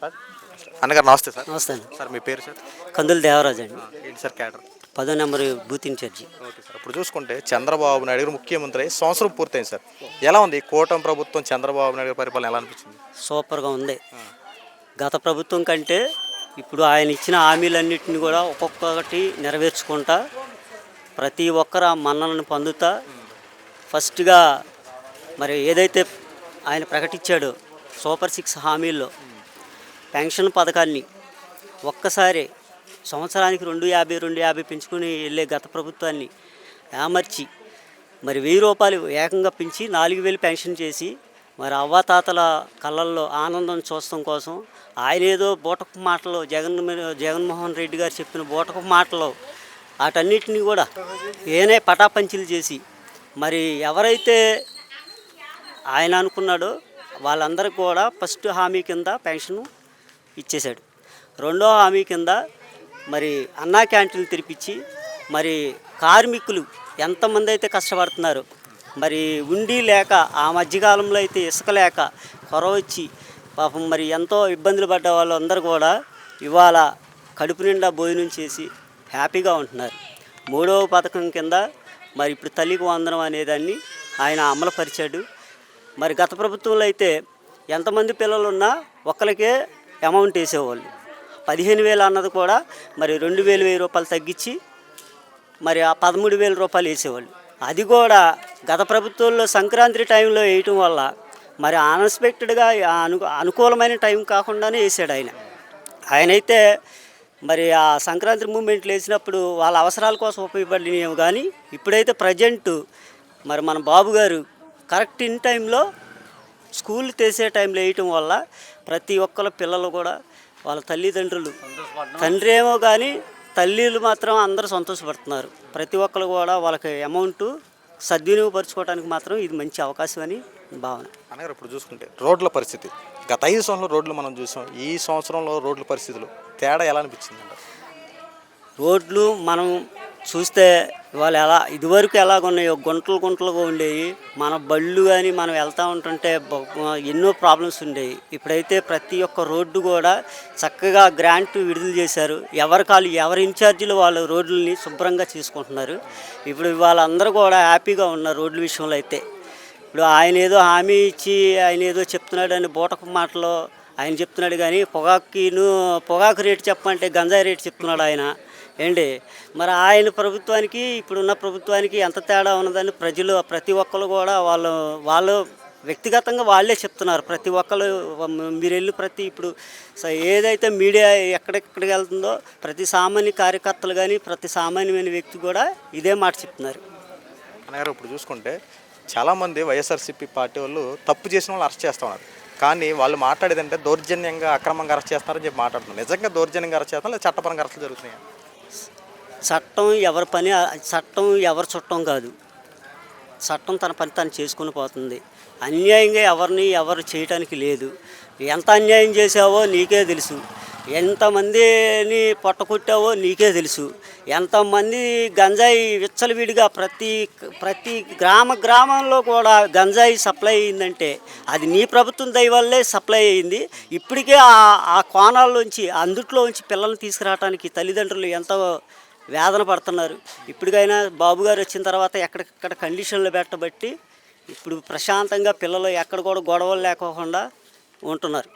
Sir? అన్నగారు నమస్తే sir. నమస్తే అండి. సార్ మీ పేరు సార్? కందుల దేవరాజు అండి. ఏంటి సార్ క్యాడర్? పదో number booth in-charge okay sir. ఇప్పుడు చూసుకుంటే చంద్రబాబు నాయుడు గారు ముఖ్యమంత్రి అయ్యి సంవత్సరం పూర్తయింది సార్. ఎలా ఉంది? కూటమి ప్రభుత్వం చంద్రబాబు నాయుడు గారి పరిపాలన ఎలా అనిపించింది? సూపర్గా ఉంది. గత ప్రభుత్వం కంటే ఇప్పుడు ఆయన ఇచ్చిన హామీలన్నింటినీ కూడా ఒక్కొక్కటి నెరవేర్చుకుంటా ప్రతి ఒక్కరు ఆ మన్నలను పొందుతా ఫస్ట్గా మరి ఏదైతే ఆయన ప్రకటించాడో సూపర్ సిక్స్ హామీల్లో పెన్షన్ పథకాన్ని ఒక్కసారి సంవత్సరానికి రెండు యాభై రెండు యాభై పెంచుకుని వెళ్ళే గత ప్రభుత్వాన్ని ఏమర్చి మరి వెయ్యి రూపాయలు ఏకంగా పెంచి నాలుగు వేలు పెన్షన్ చేసి మరి అవ్వాతాతల కళ్ళల్లో ఆనందం చూడటం కోసం ఆయన ఏదో బూటకు మాటలు జగన్ జగన్మోహన్ రెడ్డి గారు చెప్పిన బూటకు మాటలు వాటన్నిటిని కూడా ఏనే పటాపంచీలు చేసి మరి ఎవరైతే ఆయన అనుకున్నాడో వాళ్ళందరికీ కూడా ఫస్ట్ హామీ కింద పెన్షన్ ఇచ్చేశాడు. రెండో హామీ కింద మరి అన్నా క్యాంటీన్లు తెరిపించి మరి కార్మికులు ఎంతమంది అయితే కష్టపడుతున్నారు మరి ఉండి లేక ఆ మధ్యకాలంలో అయితే ఇసుక లేక కొరవ వచ్చి పాపం మరి ఎంతో ఇబ్బందులు పడ్డ వాళ్ళందరూ కూడా ఇవాళ కడుపు నిండా భోజనం చేసి హ్యాపీగా ఉంటున్నారు. మూడవ పథకం కింద మరి ఇప్పుడు తల్లికి వందనం అనేదాన్ని ఆయన అమలుపరిచాడు. మరి గత ప్రభుత్వంలో అయితే ఎంతమంది పిల్లలు ఉన్నా ఒక్కరికే అమౌంట్ వేసేవాళ్ళు. పదిహేను వేలు అన్నది కూడా మరి రెండు వేలు వెయ్యి రూపాయలు తగ్గించి మరి ఆ పదమూడు వేల రూపాయలు వేసేవాళ్ళు. అది కూడా గత ప్రభుత్వంలో సంక్రాంతి టైంలో వేయటం వల్ల మరి అన్ఎక్స్పెక్టెడ్గా అను అనుకూలమైన టైం కాకుండానే వేసాడు ఆయన. ఆయనైతే మరి ఆ సంక్రాంతి మూమెంట్లు వేసినప్పుడు వాళ్ళ అవసరాల కోసం ఉపయోగపడినవి కానీ ఇప్పుడైతే ప్రజెంట్ మరి మన బాబు గారు కరెక్ట్ ఇన్ టైంలో స్కూల్ తెసే టైంలో వేయటం వల్ల ప్రతి ఒక్కళ్ళ పిల్లలు కూడా వాళ్ళ తల్లిదండ్రులు తండ్రి ఏమో కానీ తల్లిలు మాత్రం అందరూ సంతోషపడుతున్నారు. ప్రతి ఒక్కరు కూడా వాళ్ళకి అమౌంట్ సద్వినియోగపరచుకోవడానికి మాత్రం ఇది మంచి అవకాశం అని భావన. అన్నగారు ఇప్పుడు చూసుకుంటే రోడ్ల పరిస్థితి. గత ఐదు సంవత్సరంలో రోడ్లు మనం చూసాం. ఈ సంవత్సరంలో రోడ్ల పరిస్థితులు తేడా ఎలా అనిపించింది రోడ్లు మనం చూస్తే ఇవాళ ఎలా ఇదివరకు ఎలాగున్నాయో గుంటలు గుంటలుగా ఉండేవి. మన బళ్ళు కానీ మనం వెళ్తూ ఉంటుంటే ఎన్నో ప్రాబ్లమ్స్ ఉండేవి. ఇప్పుడైతే ప్రతి ఒక్క రోడ్డు కూడా చక్కగా గ్రాంట్ విడుదల చేశారు. ఎవరి కాళ్ళు ఎవరి ఇన్ఛార్జీలు వాళ్ళు రోడ్లని శుభ్రంగా చేసుకుంటున్నారు. ఇప్పుడు వాళ్ళందరూ కూడా హ్యాపీగా ఉన్నారు రోడ్ల విషయంలో అయితే. ఇప్పుడు ఆయన ఏదో హామీ ఇచ్చి ఆయన ఏదో చెప్తున్నాడు అని బూటకు మాటలో ఆయన చెప్తున్నాడు కానీ పొగాకును పొగాకు రేటు చెప్పమంటే గంజాయి రేటు చెప్తున్నాడు ఆయన. ఏంటి? మరి ఆయన ప్రభుత్వానికి ఇప్పుడున్న ప్రభుత్వానికి ఎంత తేడా ఉన్నదని ప్రజలు ప్రతి ఒక్కరు కూడా వాళ్ళు వాళ్ళు వ్యక్తిగతంగా వాళ్ళే చెప్తున్నారు. ప్రతి ఒక్కరు మీరు వెళ్ళి ప్రతి ఇప్పుడు ఏదైతే మీడియా ఎక్కడెక్కడికి వెళ్తుందో ప్రతి సామాన్య కార్యకర్తలు కానీ ప్రతి సామాన్యమైన వ్యక్తి కూడా ఇదే మాట చెప్తున్నారు. అన్నగారు ఇప్పుడు చూసుకుంటే చాలామంది వైఎస్ఆర్సీపీ పార్టీ వాళ్ళు తప్పు చేసిన వాళ్ళు అరెస్ట్ చేస్తున్నారు కానీ వాళ్ళు మాట్లాడేదంటే దౌర్జన్యంగా అక్రమంగా అరెస్ట్ చేస్తారని చెప్పి మాట్లాడుతున్నారు. నిజంగా దౌర్జన్యంగా అరెస్ట్ చేస్తారా? లేదా చట్టపరంగా అరెస్టులు జరుగుతున్నాయి? చట్టం ఎవరి పని చట్టం ఎవరి చుట్టం కాదు. చట్టం తన పని తను చేసుకుని పోతుంది. అన్యాయంగా ఎవరిని ఎవరు చేయటానికి లేదు. ఎంత అన్యాయం చేసావో నీకే తెలుసు. ఎంతమందిని పొట్టకొట్టావో నీకే తెలుసు. ఎంతమంది గంజాయి విచ్చలవిడిగా ప్రతి ప్రతి గ్రామ గ్రామంలో కూడా గంజాయి సప్లై అయిందంటే అది నీ ప్రభుత్వం దయ వల్లే సప్లై అయింది ఇప్పటికే ఆ ఆ కోణాల్లోంచి అందుట్లోంచి పిల్లల్ని తీసుకురావడానికి తల్లిదండ్రులు ఎంతో వేదన పడుతున్నారు. ఇప్పటికైనా బాబు గారు వచ్చిన తర్వాత ఎక్కడికక్కడ కండిషన్లు పెట్టబట్టి ఇప్పుడు ప్రశాంతంగా పిల్లలు ఎక్కడ కూడా గొడవలు లేకోకుండా ఉంటున్నారు.